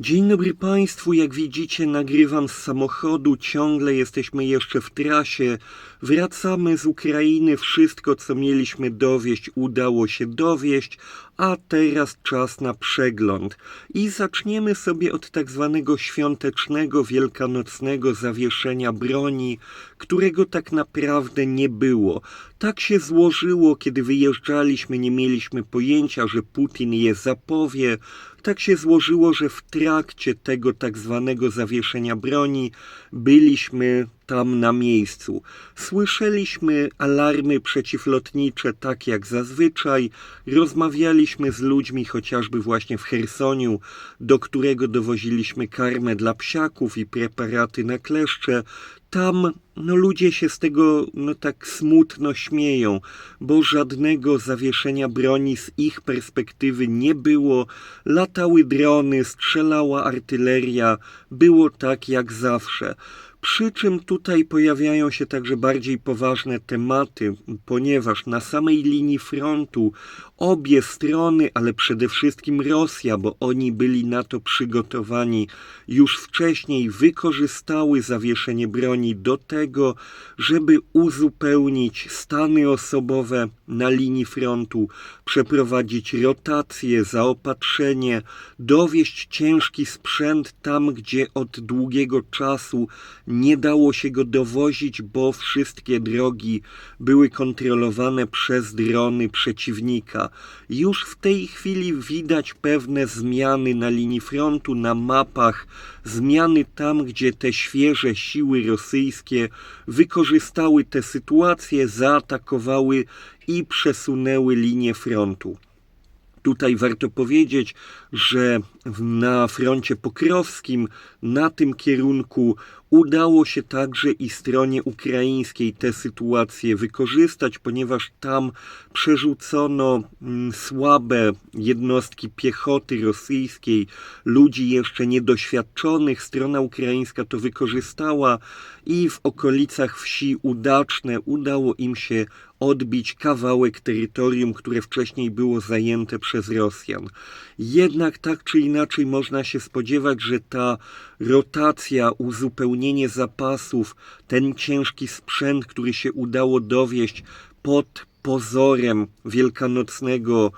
Dzień dobry Państwu. Jak widzicie, nagrywam z samochodu. Ciągle jesteśmy jeszcze w trasie. Wracamy z Ukrainy. Wszystko, co mieliśmy dowieść, udało się dowieść, a teraz czas na przegląd. I zaczniemy sobie od tak zwanego świątecznego, wielkanocnego zawieszenia broni, którego tak naprawdę nie było. Tak się złożyło, kiedy wyjeżdżaliśmy, nie mieliśmy pojęcia, że Putin je zapowie. Tak się złożyło, że w trakcie tego tak zwanego zawieszenia broni byliśmy tam na miejscu. Słyszeliśmy alarmy przeciwlotnicze tak jak zazwyczaj. Rozmawialiśmy z ludźmi chociażby właśnie w Chersoniu, do którego dowoziliśmy karmę dla psiaków i preparaty na kleszcze. Tam no ludzie się z tego no tak smutno śmieją, bo żadnego zawieszenia broni z ich perspektywy nie było. Latały drony, strzelała artyleria, było tak jak zawsze. Przy czym tutaj pojawiają się także bardziej poważne tematy, ponieważ na samej linii frontu obie strony, ale przede wszystkim Rosja, bo oni byli na to przygotowani już wcześniej, wykorzystały zawieszenie broni do tego, żeby uzupełnić stany osobowe na linii frontu, przeprowadzić rotację, zaopatrzenie, dowieść ciężki sprzęt tam, gdzie od długiego czasu nie dało się go dowozić, bo wszystkie drogi były kontrolowane przez drony przeciwnika. Już w tej chwili widać pewne zmiany na linii frontu, na mapach, zmiany tam, gdzie te świeże siły rosyjskie wykorzystały tę sytuację, zaatakowały i przesunęły linię frontu. Tutaj warto powiedzieć, że na froncie pokrowskim, na tym kierunku, udało się także i stronie ukraińskiej tę sytuację wykorzystać, ponieważ tam przerzucono mm, słabe jednostki piechoty rosyjskiej, ludzi jeszcze niedoświadczonych. Strona ukraińska to wykorzystała i w okolicach wsi Udaczne udało im się odbić kawałek terytorium, które wcześniej było zajęte przez Rosjan. Jednak tak czy inaczej można się spodziewać, że ta rotacja, uzupełnienie zapasów, ten ciężki sprzęt, który się udało dowieść pod pozorem wielkanocnego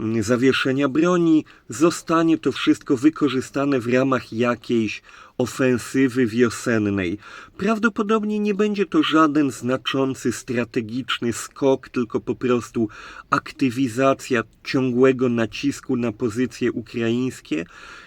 mm, zawieszenia broni, zostanie to wszystko wykorzystane w ramach jakiejś ofensywy wiosennej. Prawdopodobnie nie będzie to żaden znaczący strategiczny skok, tylko po prostu aktywizacja ciągłego nacisku na pozycje ukraińskie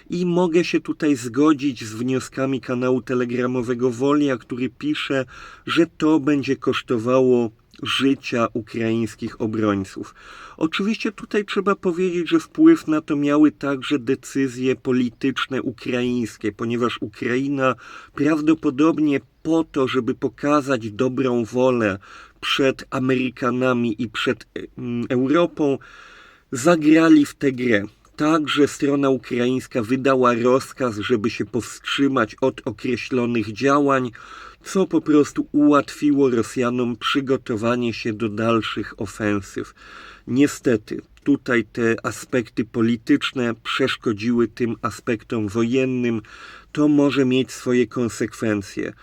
i mogę się tutaj zgodzić z wnioskami kanału telegramowego Wolia, który pisze, że to będzie kosztowało życia ukraińskich obrońców. Oczywiście tutaj trzeba powiedzieć, że wpływ na to miały także decyzje polityczne ukraińskie, ponieważ Ukraina prawdopodobnie po to, żeby pokazać dobrą wolę przed Amerykanami i przed Europą, zagrali w tę grę. Także strona ukraińska wydała rozkaz, żeby się powstrzymać od określonych działań, co po prostu ułatwiło Rosjanom przygotowanie się do dalszych ofensyw. Niestety, tutaj te aspekty polityczne przeszkodziły tym aspektom wojennym. To może mieć swoje konsekwencje.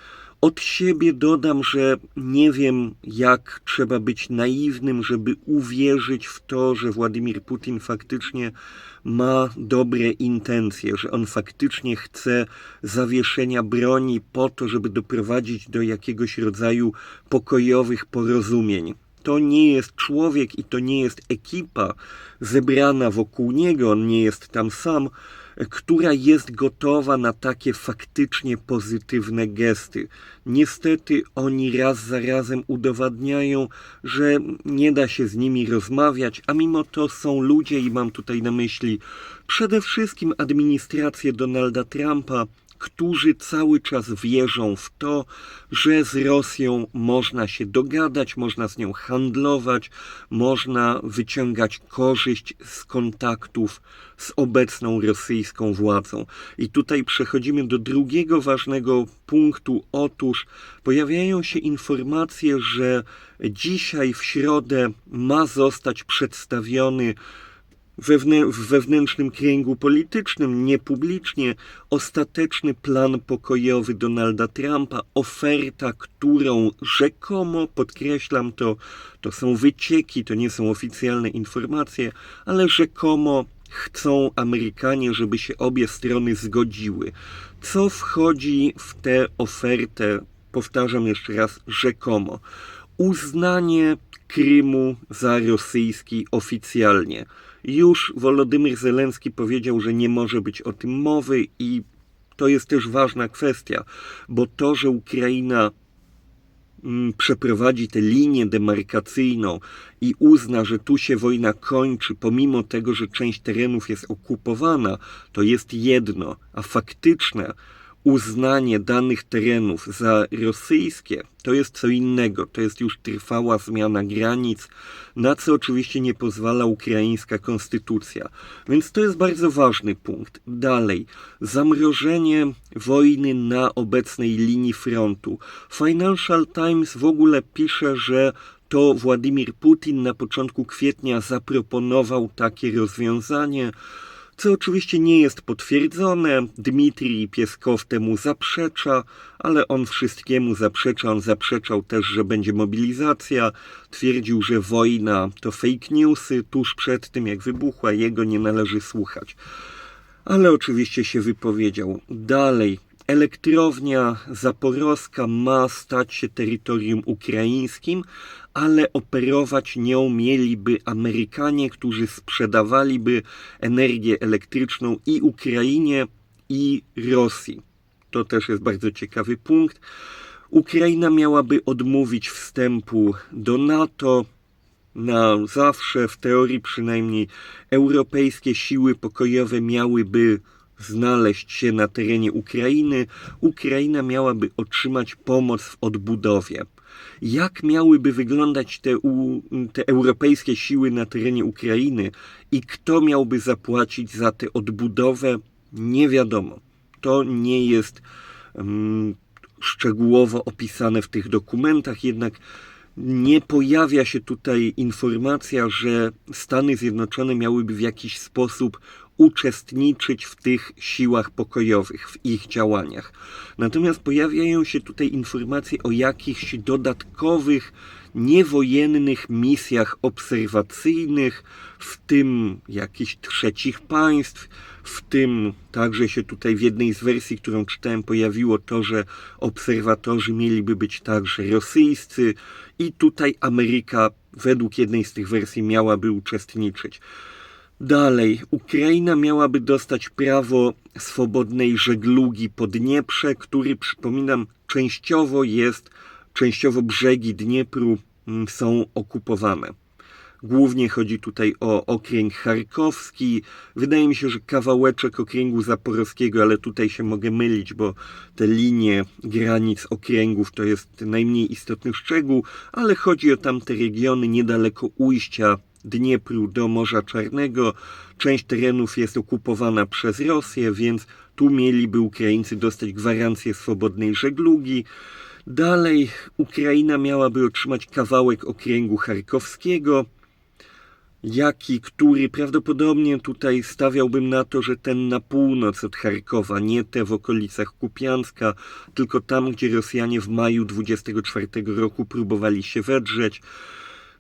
Od siebie dodam, że nie wiem, jak trzeba być naiwnym, żeby uwierzyć w to, że Władimir Putin faktycznie ma dobre intencje, że on faktycznie chce zawieszenia broni po to, żeby doprowadzić do jakiegoś rodzaju pokojowych porozumień. To nie jest człowiek i to nie jest ekipa zebrana wokół niego, on nie jest tam sam która jest gotowa na takie faktycznie pozytywne gesty. Niestety oni raz za razem udowadniają, że nie da się z nimi rozmawiać, a mimo to są ludzie i mam tutaj na myśli przede wszystkim administrację Donalda Trumpa, którzy cały czas wierzą w to, że z Rosją można się dogadać, można z nią handlować, można wyciągać korzyść z kontaktów z obecną rosyjską władzą. I tutaj przechodzimy do drugiego ważnego punktu. Otóż pojawiają się informacje, że dzisiaj w środę ma zostać przedstawiony w wewnętrznym kręgu politycznym, niepublicznie, ostateczny plan pokojowy Donalda Trumpa, oferta, którą rzekomo, podkreślam to, to są wycieki, to nie są oficjalne informacje, ale rzekomo chcą Amerykanie, żeby się obie strony zgodziły. Co wchodzi w tę ofertę, powtarzam jeszcze raz, rzekomo? Uznanie Krymu za rosyjski oficjalnie. Już Wolodymyr Zelenski powiedział, że nie może być o tym mowy i to jest też ważna kwestia, bo to, że Ukraina mm, przeprowadzi tę linię demarkacyjną i uzna, że tu się wojna kończy, pomimo tego, że część terenów jest okupowana, to jest jedno, a faktyczne uznanie danych terenów za rosyjskie to jest co innego. To jest już trwała zmiana granic, na co oczywiście nie pozwala ukraińska konstytucja. Więc to jest bardzo ważny punkt. Dalej, zamrożenie wojny na obecnej linii frontu. Financial Times w ogóle pisze, że to Władimir Putin na początku kwietnia zaproponował takie rozwiązanie co oczywiście nie jest potwierdzone. Dmitrij Pieskow temu zaprzecza, ale on wszystkiemu zaprzecza. On zaprzeczał też, że będzie mobilizacja. Twierdził, że wojna to fake newsy. Tuż przed tym, jak wybuchła, jego nie należy słuchać. Ale oczywiście się wypowiedział. Dalej, Elektrownia zaporowska ma stać się terytorium ukraińskim, ale operować nią mieliby Amerykanie, którzy sprzedawaliby energię elektryczną i Ukrainie, i Rosji. To też jest bardzo ciekawy punkt. Ukraina miałaby odmówić wstępu do NATO na zawsze, w teorii przynajmniej, europejskie siły pokojowe miałyby znaleźć się na terenie Ukrainy, Ukraina miałaby otrzymać pomoc w odbudowie. Jak miałyby wyglądać te, u, te europejskie siły na terenie Ukrainy i kto miałby zapłacić za tę odbudowę, nie wiadomo. To nie jest um, szczegółowo opisane w tych dokumentach, jednak nie pojawia się tutaj informacja, że Stany Zjednoczone miałyby w jakiś sposób uczestniczyć w tych siłach pokojowych, w ich działaniach. Natomiast pojawiają się tutaj informacje o jakichś dodatkowych, niewojennych misjach obserwacyjnych, w tym jakichś trzecich państw, w tym także się tutaj w jednej z wersji, którą czytałem, pojawiło to, że obserwatorzy mieliby być także rosyjscy i tutaj Ameryka według jednej z tych wersji miałaby uczestniczyć. Dalej, Ukraina miałaby dostać prawo swobodnej żeglugi po Dnieprze, który, przypominam, częściowo jest, częściowo brzegi Dniepru mm, są okupowane. Głównie chodzi tutaj o okręg charkowski. Wydaje mi się, że kawałeczek okręgu zaporowskiego, ale tutaj się mogę mylić, bo te linie granic okręgów to jest najmniej istotny szczegół, ale chodzi o tamte regiony niedaleko ujścia Dniepru do Morza Czarnego. Część terenów jest okupowana przez Rosję, więc tu mieliby Ukraińcy dostać gwarancję swobodnej żeglugi. Dalej Ukraina miałaby otrzymać kawałek okręgu charkowskiego, jaki, który prawdopodobnie tutaj stawiałbym na to, że ten na północ od Charkowa, nie te w okolicach Kupianska, tylko tam, gdzie Rosjanie w maju 24 roku próbowali się wedrzeć.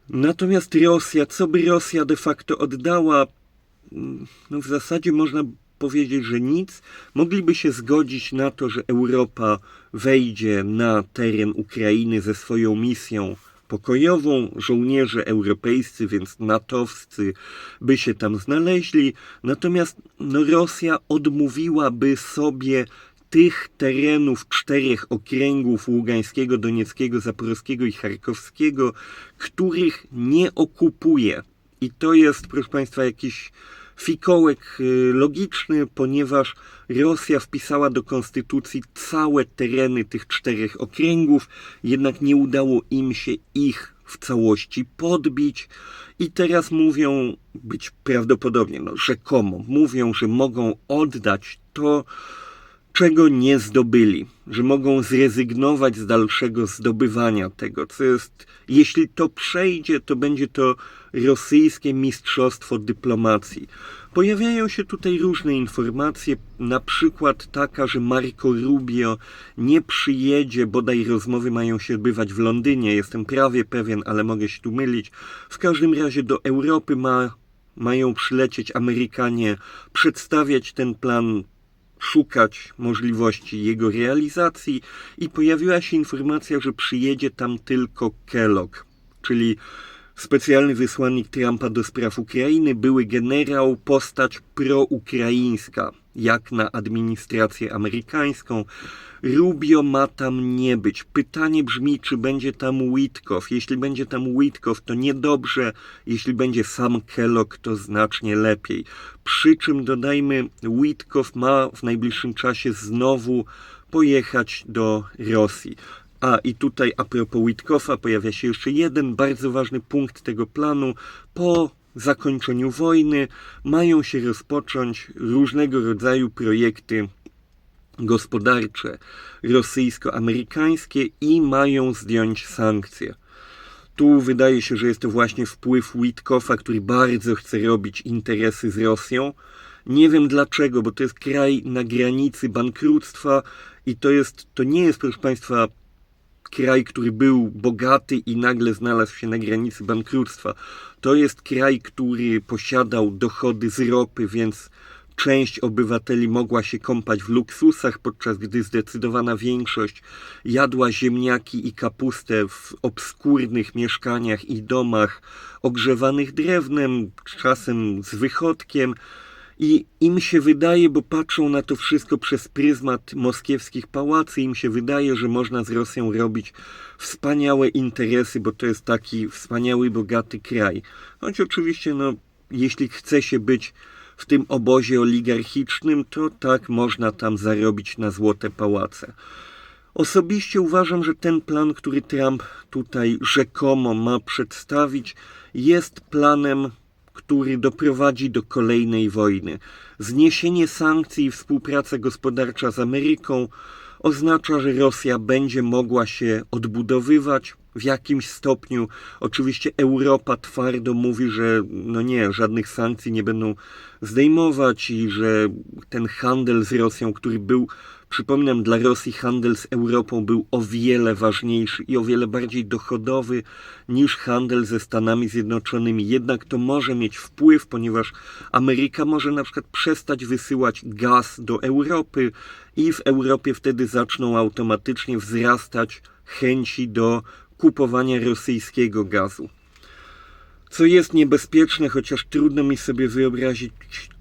Natomiast Rosja, co by Rosja de facto oddała, no w zasadzie można powiedzieć, że nic. Mogliby się zgodzić na to, że Europa wejdzie na teren Ukrainy ze swoją misją pokojową. Żołnierze europejscy, więc natowscy, by się tam znaleźli. Natomiast no, Rosja odmówiłaby sobie tych terenów czterech okręgów Ługańskiego, Donieckiego, Zaporowskiego i Charkowskiego, których nie okupuje. I to jest, proszę Państwa, jakiś fikołek y, logiczny, ponieważ Rosja wpisała do konstytucji całe tereny tych czterech okręgów, jednak nie udało im się ich w całości podbić i teraz mówią, być prawdopodobnie, no rzekomo, mówią, że mogą oddać to, czego nie zdobyli, że mogą zrezygnować z dalszego zdobywania tego, co jest, jeśli to przejdzie, to będzie to rosyjskie mistrzostwo dyplomacji. Pojawiają się tutaj różne informacje, na przykład taka, że Marco Rubio nie przyjedzie, bodaj rozmowy mają się odbywać w Londynie, jestem prawie pewien, ale mogę się tu mylić. W każdym razie do Europy ma, mają przylecieć Amerykanie, przedstawiać ten plan szukać możliwości jego realizacji i pojawiła się informacja, że przyjedzie tam tylko Kellogg, czyli specjalny wysłannik Trumpa do spraw Ukrainy, były generał, postać proukraińska, jak na administrację amerykańską. Rubio ma tam nie być. Pytanie brzmi, czy będzie tam Witkow. Jeśli będzie tam Witkow, to niedobrze. Jeśli będzie sam Kellogg, to znacznie lepiej. Przy czym dodajmy, Witkow ma w najbliższym czasie znowu pojechać do Rosji. A i tutaj a propos Witkoffa pojawia się jeszcze jeden bardzo ważny punkt tego planu. Po zakończeniu wojny mają się rozpocząć różnego rodzaju projekty gospodarcze rosyjsko-amerykańskie i mają zdjąć sankcje. Tu wydaje się, że jest to właśnie wpływ Witkoffa, który bardzo chce robić interesy z Rosją. Nie wiem dlaczego, bo to jest kraj na granicy bankructwa i to jest, to nie jest, proszę Państwa, kraj, który był bogaty i nagle znalazł się na granicy bankructwa. To jest kraj, który posiadał dochody z ropy, więc część obywateli mogła się kąpać w luksusach, podczas gdy zdecydowana większość jadła ziemniaki i kapustę w obskurnych mieszkaniach i domach ogrzewanych drewnem, czasem z wychodkiem. I im się wydaje, bo patrzą na to wszystko przez pryzmat moskiewskich pałacy, im się wydaje, że można z Rosją robić wspaniałe interesy, bo to jest taki wspaniały, bogaty kraj. Choć oczywiście, no, jeśli chce się być w tym obozie oligarchicznym, to tak można tam zarobić na złote pałace. Osobiście uważam, że ten plan, który Trump tutaj rzekomo ma przedstawić, jest planem, który doprowadzi do kolejnej wojny. Zniesienie sankcji i współpraca gospodarcza z Ameryką oznacza, że Rosja będzie mogła się odbudowywać w jakimś stopniu. Oczywiście Europa twardo mówi, że no nie, żadnych sankcji nie będą zdejmować i że ten handel z Rosją, który był, przypominam, dla Rosji handel z Europą był o wiele ważniejszy i o wiele bardziej dochodowy niż handel ze Stanami Zjednoczonymi. Jednak to może mieć wpływ, ponieważ Ameryka może na przykład przestać wysyłać gaz do Europy i w Europie wtedy zaczną automatycznie wzrastać chęci do kupowania rosyjskiego gazu. Co jest niebezpieczne, chociaż trudno mi sobie wyobrazić,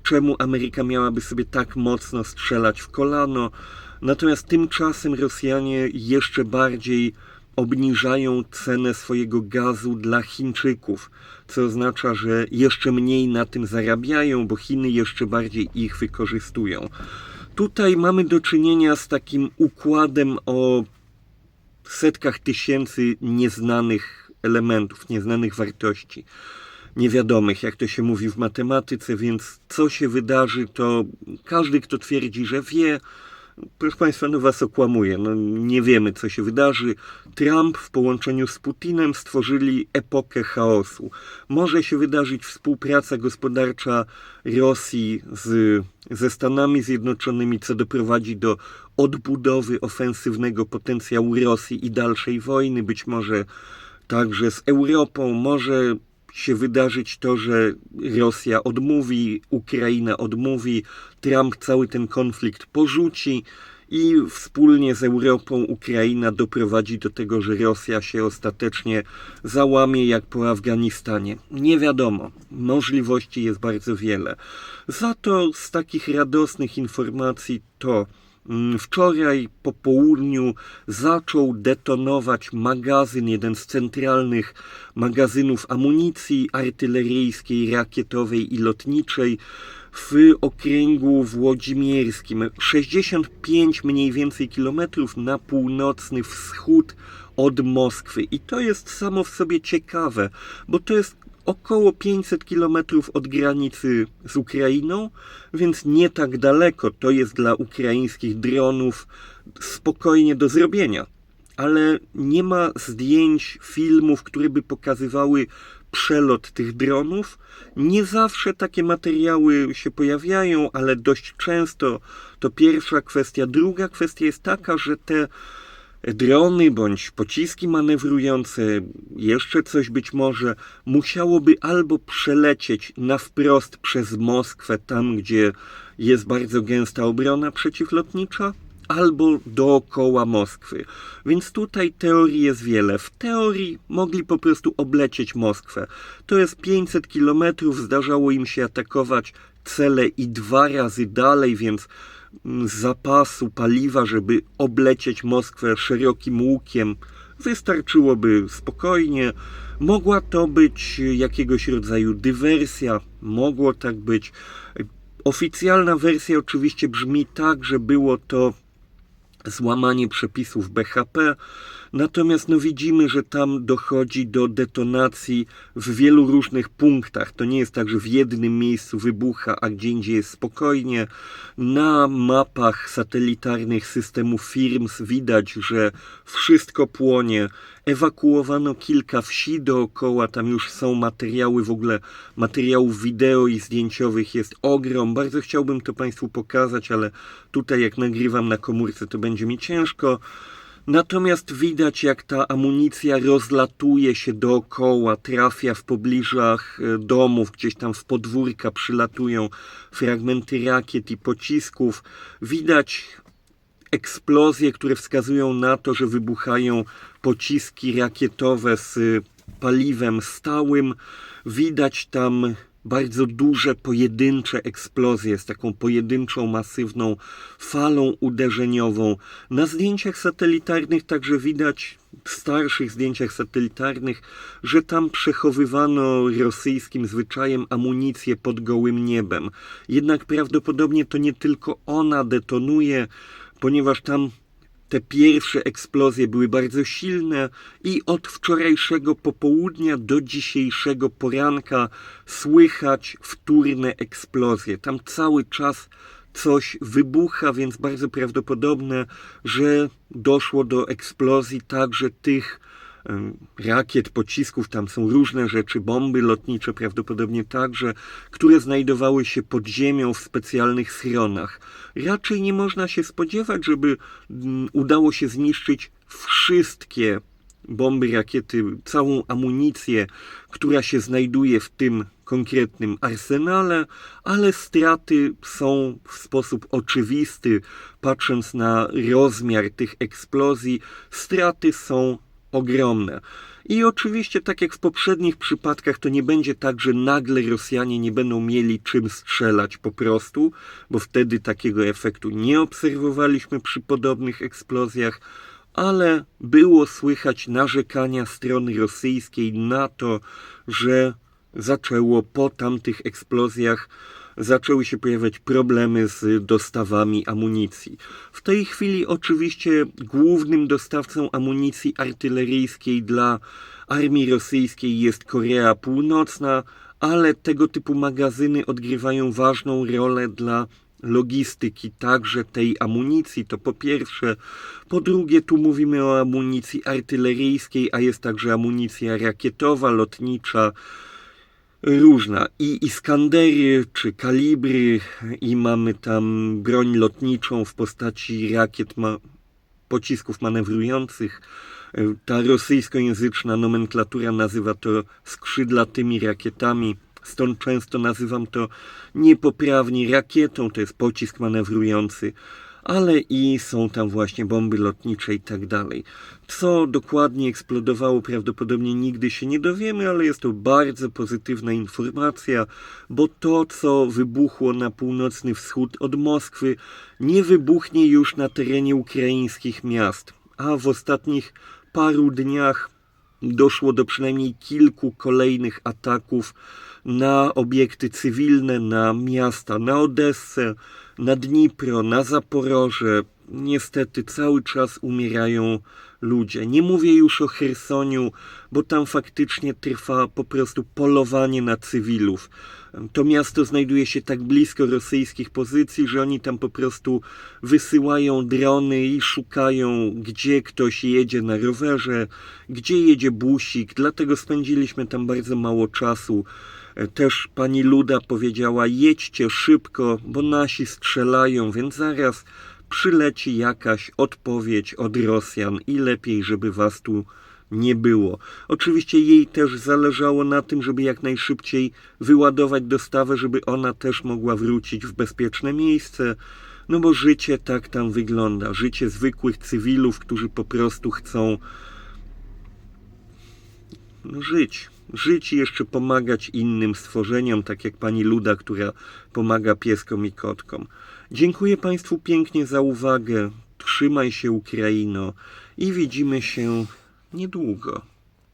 czemu Ameryka miałaby sobie tak mocno strzelać w kolano. Natomiast tymczasem Rosjanie jeszcze bardziej obniżają cenę swojego gazu dla Chińczyków, co oznacza, że jeszcze mniej na tym zarabiają, bo Chiny jeszcze bardziej ich wykorzystują. Tutaj mamy do czynienia z takim układem o setkach tysięcy nieznanych elementów, nieznanych wartości, niewiadomych, jak to się mówi w matematyce, więc co się wydarzy, to każdy, kto twierdzi, że wie, proszę Państwa, no Was okłamuje. No, nie wiemy, co się wydarzy. Trump w połączeniu z Putinem stworzyli epokę chaosu. Może się wydarzyć współpraca gospodarcza Rosji z, ze Stanami Zjednoczonymi, co doprowadzi do odbudowy ofensywnego potencjału Rosji i dalszej wojny, być może także z Europą. Może się wydarzyć to, że Rosja odmówi, Ukraina odmówi, Trump cały ten konflikt porzuci i wspólnie z Europą Ukraina doprowadzi do tego, że Rosja się ostatecznie załamie jak po Afganistanie. Nie wiadomo, możliwości jest bardzo wiele. Za to z takich radosnych informacji to Wczoraj po południu zaczął detonować magazyn, jeden z centralnych magazynów amunicji artyleryjskiej, rakietowej i lotniczej w okręgu włodzimierskim. 65 mniej więcej kilometrów na północny wschód od Moskwy. I to jest samo w sobie ciekawe, bo to jest około 500 km od granicy z Ukrainą, więc nie tak daleko. To jest dla ukraińskich dronów spokojnie do zrobienia. Ale nie ma zdjęć, filmów, które by pokazywały przelot tych dronów. Nie zawsze takie materiały się pojawiają, ale dość często to pierwsza kwestia. Druga kwestia jest taka, że te drony bądź pociski manewrujące, jeszcze coś być może, musiałoby albo przelecieć na wprost przez Moskwę, tam gdzie jest bardzo gęsta obrona przeciwlotnicza, albo dookoła Moskwy. Więc tutaj teorii jest wiele. W teorii mogli po prostu oblecieć Moskwę. To jest 500 kilometrów, zdarzało im się atakować cele i dwa razy dalej, więc zapasu paliwa, żeby oblecieć Moskwę szerokim łukiem, wystarczyłoby spokojnie. Mogła to być jakiegoś rodzaju dywersja, mogło tak być. Oficjalna wersja oczywiście brzmi tak, że było to złamanie przepisów BHP. Natomiast no widzimy, że tam dochodzi do detonacji w wielu różnych punktach. To nie jest tak, że w jednym miejscu wybucha, a gdzie indziej jest spokojnie. Na mapach satelitarnych systemów FIRMS widać, że wszystko płonie. Ewakuowano kilka wsi dookoła, tam już są materiały, w ogóle materiałów wideo i zdjęciowych jest ogrom. Bardzo chciałbym to Państwu pokazać, ale tutaj jak nagrywam na komórce, to będzie mi ciężko. Natomiast widać, jak ta amunicja rozlatuje się dookoła, trafia w pobliżach e, domów, gdzieś tam w podwórka przylatują fragmenty rakiet i pocisków. Widać eksplozje, które wskazują na to, że wybuchają pociski rakietowe z paliwem stałym. Widać tam bardzo duże pojedyncze eksplozje z taką pojedynczą, masywną falą uderzeniową. Na zdjęciach satelitarnych także widać, w starszych zdjęciach satelitarnych, że tam przechowywano rosyjskim zwyczajem amunicję pod gołym niebem. Jednak prawdopodobnie to nie tylko ona detonuje, ponieważ tam te pierwsze eksplozje były bardzo silne i od wczorajszego popołudnia do dzisiejszego poranka słychać wtórne eksplozje. Tam cały czas coś wybucha, więc bardzo prawdopodobne, że doszło do eksplozji także tych rakiet, pocisków, tam są różne rzeczy, bomby lotnicze prawdopodobnie także, które znajdowały się pod ziemią w specjalnych schronach. Raczej nie można się spodziewać, żeby mm, udało się zniszczyć wszystkie bomby, rakiety, całą amunicję, która się znajduje w tym konkretnym arsenale, ale straty są w sposób oczywisty, patrząc na rozmiar tych eksplozji, straty są ogromne. I oczywiście, tak jak w poprzednich przypadkach, to nie będzie tak, że nagle Rosjanie nie będą mieli czym strzelać po prostu, bo wtedy takiego efektu nie obserwowaliśmy przy podobnych eksplozjach, ale było słychać narzekania strony rosyjskiej na to, że zaczęło po tamtych eksplozjach zaczęły się pojawiać problemy z dostawami amunicji. W tej chwili oczywiście głównym dostawcą amunicji artyleryjskiej dla armii rosyjskiej jest Korea Północna, ale tego typu magazyny odgrywają ważną rolę dla logistyki także tej amunicji, to po pierwsze. Po drugie, tu mówimy o amunicji artyleryjskiej, a jest także amunicja rakietowa, lotnicza, różna. I Iskandery czy kalibry, i mamy tam broń lotniczą w postaci rakiet, ma, pocisków manewrujących. Ta rosyjskojęzyczna nomenklatura nazywa to skrzydlatymi rakietami. Stąd często nazywam to niepoprawnie rakietą, to jest pocisk manewrujący ale i są tam właśnie bomby lotnicze i tak dalej. Co dokładnie eksplodowało, prawdopodobnie nigdy się nie dowiemy, ale jest to bardzo pozytywna informacja, bo to, co wybuchło na północny wschód od Moskwy, nie wybuchnie już na terenie ukraińskich miast, a w ostatnich paru dniach doszło do przynajmniej kilku kolejnych ataków na obiekty cywilne, na miasta, na Odessę, na Dnipro, na Zaporoże, niestety cały czas umierają ludzie. Nie mówię już o Chersoniu, bo tam faktycznie trwa po prostu polowanie na cywilów. To miasto znajduje się tak blisko rosyjskich pozycji, że oni tam po prostu wysyłają drony i szukają, gdzie ktoś jedzie na rowerze, gdzie jedzie busik. Dlatego spędziliśmy tam bardzo mało czasu. Też pani Luda powiedziała: jedźcie szybko, bo nasi strzelają, więc zaraz przyleci jakaś odpowiedź od Rosjan i lepiej, żeby was tu nie było. Oczywiście jej też zależało na tym, żeby jak najszybciej wyładować dostawę, żeby ona też mogła wrócić w bezpieczne miejsce. No bo życie tak tam wygląda. Życie zwykłych cywilów, którzy po prostu chcą no, żyć. Żyć i jeszcze pomagać innym stworzeniom, tak jak pani Luda, która pomaga pieskom i kotkom. Dziękuję Państwu pięknie za uwagę. Trzymaj się, Ukraino, i widzimy się niedługo.